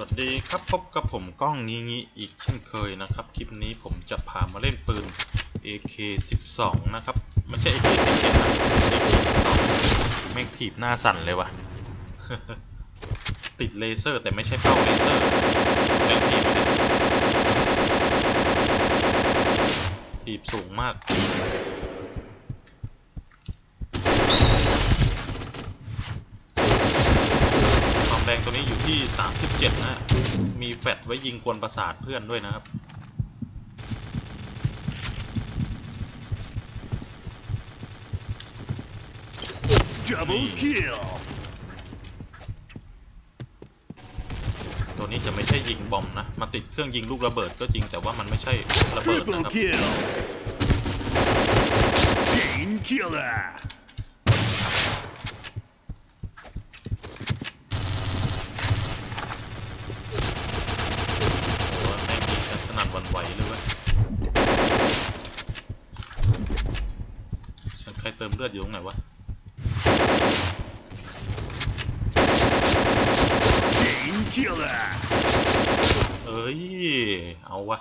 วัสดีครับพบกับผมกล้องงี้งี้อีกเช่นเคยนะครับ คลิปนี้ผมจะพามาเล่นปืน AK12 นะครับ ไม่ใช่ AK17 นะ AK12 แม่งถีบหน้าสั่นเลยวะติดเลเซอร์แต่ไม่ใช่เป้าเลเซอร์แม่งถีบถีบสูงมาก ความแรงตัวนี้อยู่ ที่ 37 นะฮะมีแฟลชไว้ยิงกวนประสาทเพื่อนด้วยนะครับ Double kill. ตัวนี้จะไม่ใช่ยิงบอมนะ มาติดเครื่องยิงลูกระเบิดก็จริงแต่ว่ามันไม่ใช่ระเบิด Triple นะครับ kill. Chain killer. โอ้แม่งยิงกันสนั่นหวันไหวเลยเว้ยฉันใครเติมเลือดอยู่ตรงไหนวะ Chain killer. เอ้ย เอาวะ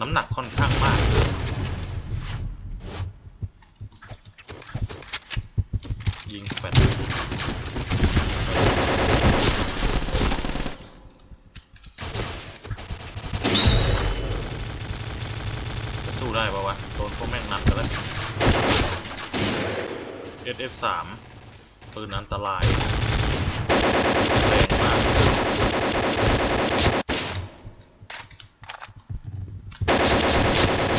น้ำหนักค่อนข้างมากยิงแฟดจะสู้ได้ปะวะ โดนพวกแม่งนัดกันแล้ว SF3 ปืนอันตรายแรงมาก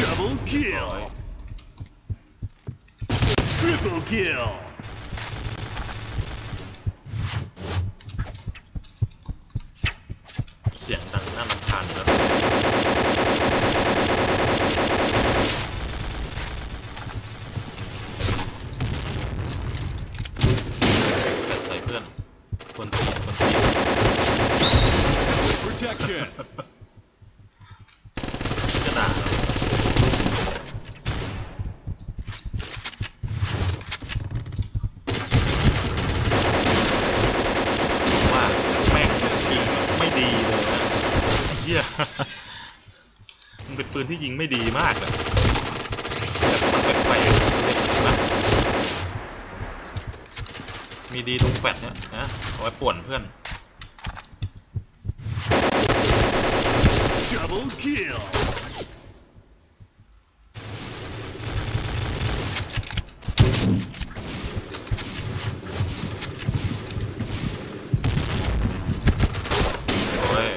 Double kill. Triple kill. เสียงดังน่ารำคาญอยู่แล้วแฟดใส่เพื่อน คนตีคนตี Protection. จะด่าเราว่าแม่งยิงไม่ดีเลยนะเฮีย มันเป็นปืนที่ยิงไม่ดีมากอะแต่มันแปลกๆเลยนะมีดีตรงแฟดเนี่ยนะเอาไว้ป่วนเพื่อน Double kill. โอ้ย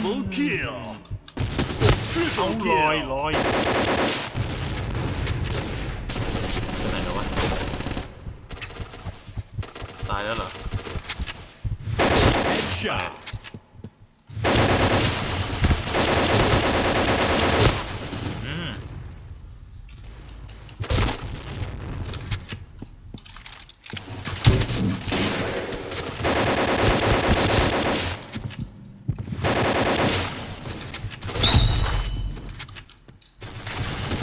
Double kill. เอา Triple ลอย kill. ลอยไปไหนแล้ววะตายแล้วเหรอ Headshot. อืม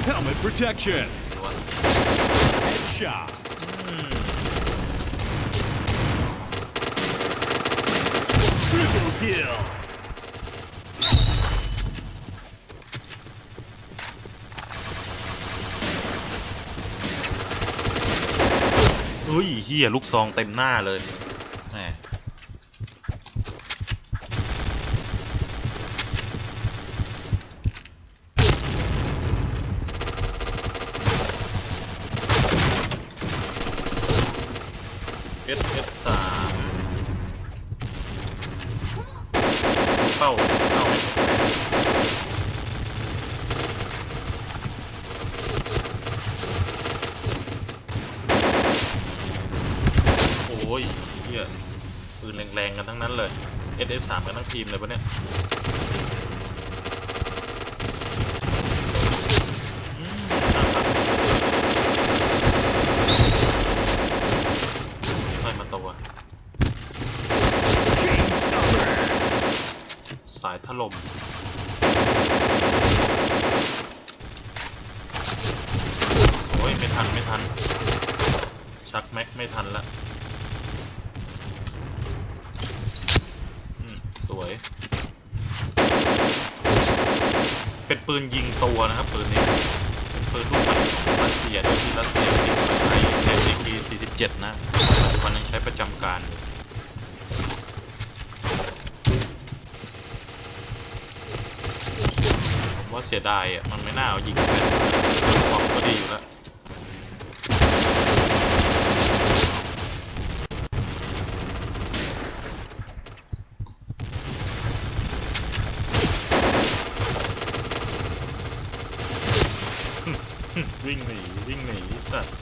Helmet protection. Headshot. Triple kill. อุ้ยเฮียลูกซองเต็มหน้าเลยแหมเอสเอสสาม เข้าเข้าโอ้ยเฮียปืนแรงๆกันทั้งนั้นเลย s s 3 กันทั้งทีมเลยปะเนี่ยอืมน่ารักไม่มาตัว Chain stopper. สายถ ล่มโอ้ยไม่ทันไม่ทัน ชักแม็กไม่ทันละอืมสวย เป็นปืนยิงตัวนะครับปืนนี้ เป็นปืนรุ่นใหม่ของรัสเซียโดยที่รัสเซียผลิตมาใช้ใน AK-47 นะปัจจุบันยังใช้ประจำการอยู่ผม ว่าเสียดายอะ มันไม่น่าเอายิงแม่นความก็ดีอยู่แล้ววิ่งหนีวิ่งหนีสัตว์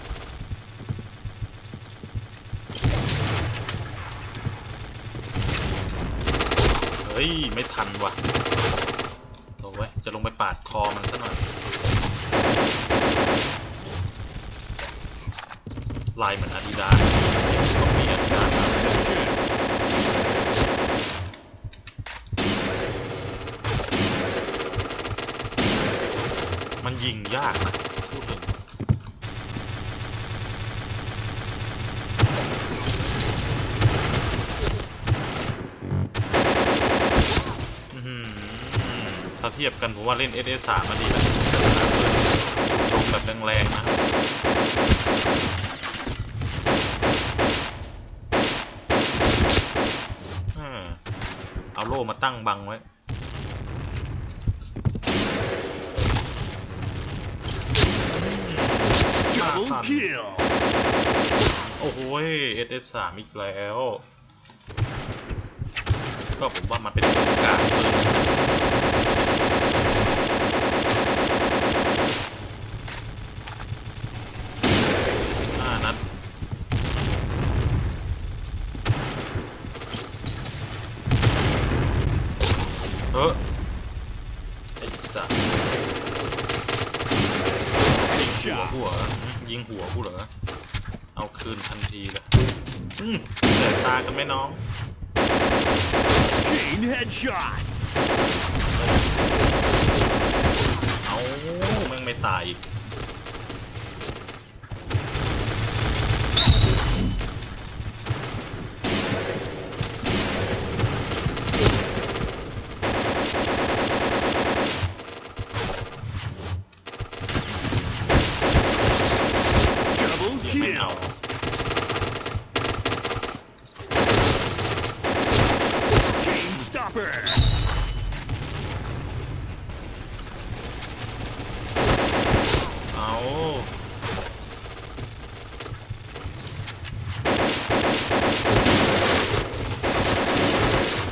เฮ้ย ไม่ทันว่ะ ดคอมันซะหน่อยลายเหมือนอาดิดาสต้องมีอาดิดาสมันยิงยากนะพูดถึงอื้อหือ ถ้าเทียบกันผมว่าเล่น SS3 มาดีแล้วตรงแบบแรงๆนะเอาโล่มาตั้งบังไว้โอ้โหเอสเอสสามอีกแล้ว ก็ผมว่ามันเป็นปืนกลางปืนหนึ่งนะห้านัดเออไอ้สัสยิง หัว Headshot. หัวยิงหัวกูเหรอ เอาคืนทันทีเลยอืมแสบตากันไหมน้อง Chain headshot. เอาแม่งไม่ตายอีก Double ยังไม่เอา kill. Chain stopper. เอา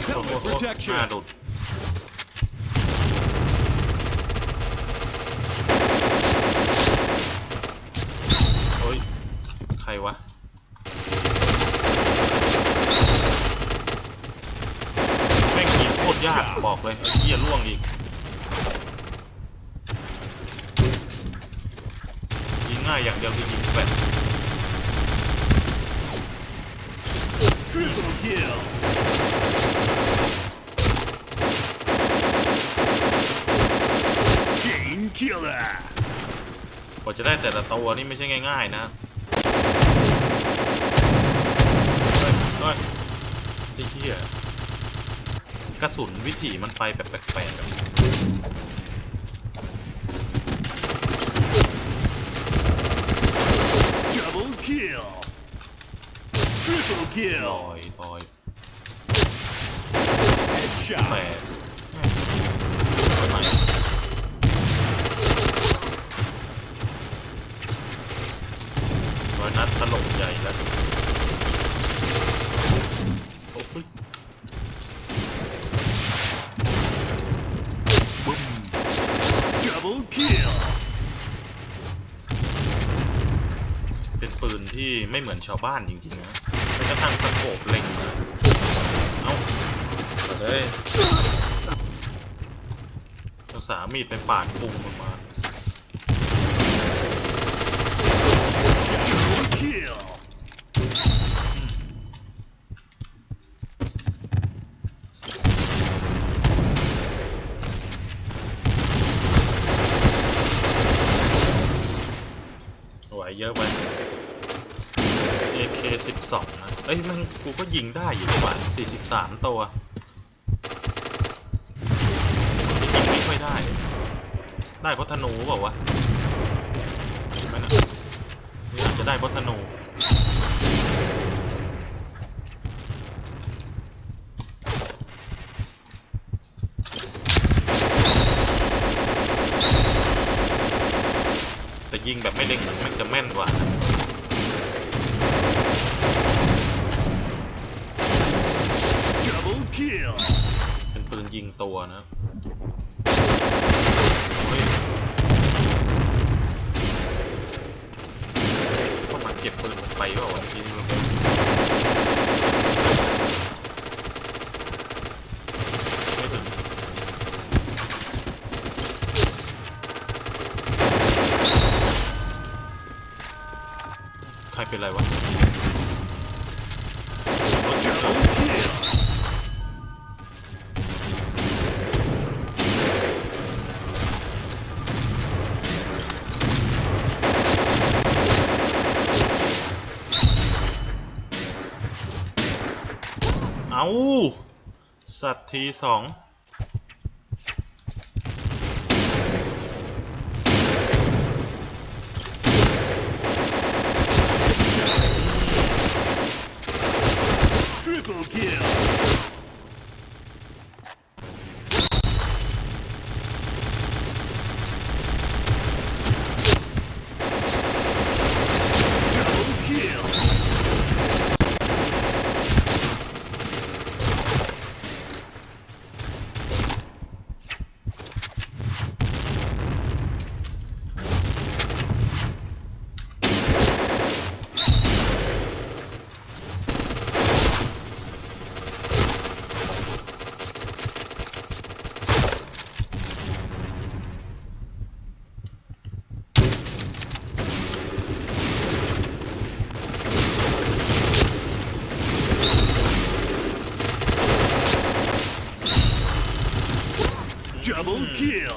โอ้โห Helmet หน้า protection. ดุดโอ้ย ใครวะ แม่งยิงโคตรยากบอกเลยไอ้เหี้ยล่วงอีก ยิงง่ายอย่างเดียวคือยิงแฟด Triple kill. Chain killer. กว่าจะได้แต่ละตัวนี่ไม่ใช่ง่ายๆนะเฮ้ยเฮ้ยไอ้เหี้ยกระสุนวิถีมันไปแบบแปลกๆอะ Double kill. Triple ล kill. อยลอย Headshot. แต่ทำไมร้อย นัดถล่มใหญ่แล้วโอ้ยบึ้ม Double kill. เป็นปืนที่ไม่เหมือนชาวบ้านจริงๆนะแม้กระทั่งสโคปเล็งนะเอ้าเอาเลยเอาสามีดไปปาดพุงมันมา Double kill. เยอะไป AK 12 นะ เอ้ยมันกูก็ยิงได้อยู่ดีกว่า43 ตัวยิงไม่ค่อยได้ ได้เพราะธนูเปล่าวะไม่นะนี่อาจจะได้เพราะธนูแต่ยิงแบบไม่เล็งมันจะแม่นกว่า Double kill. เป็นปืนยิงตัวนะเฮ้ยเข้ามาเก็บปืนผมไปก็วันที่ไม่ถึงใครเป็นไรวะ เอาสัตว์ทีสอง Triple kill. Double kill. Double kill.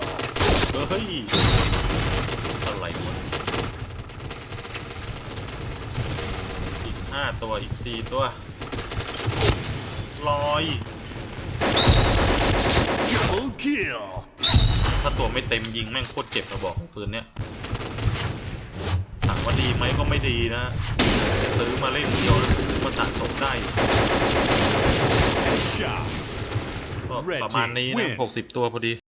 เฮ้ย อะไรวะ อีก ห้าตัวอีกสี่ตัวลอย Double kill. ถ้าตัวไม่เต็มยิงแม่งโคตรเจ็บกระบอกปืนเนี้ยถามว่าดีไหมก็ไม่ดีนะ จะซื้อมาเล่นเดียวนะซื้อมาสะสมได้ Headshot. ก็ Red ประมาณนี้ team นะ win หกสิบตัวพอดี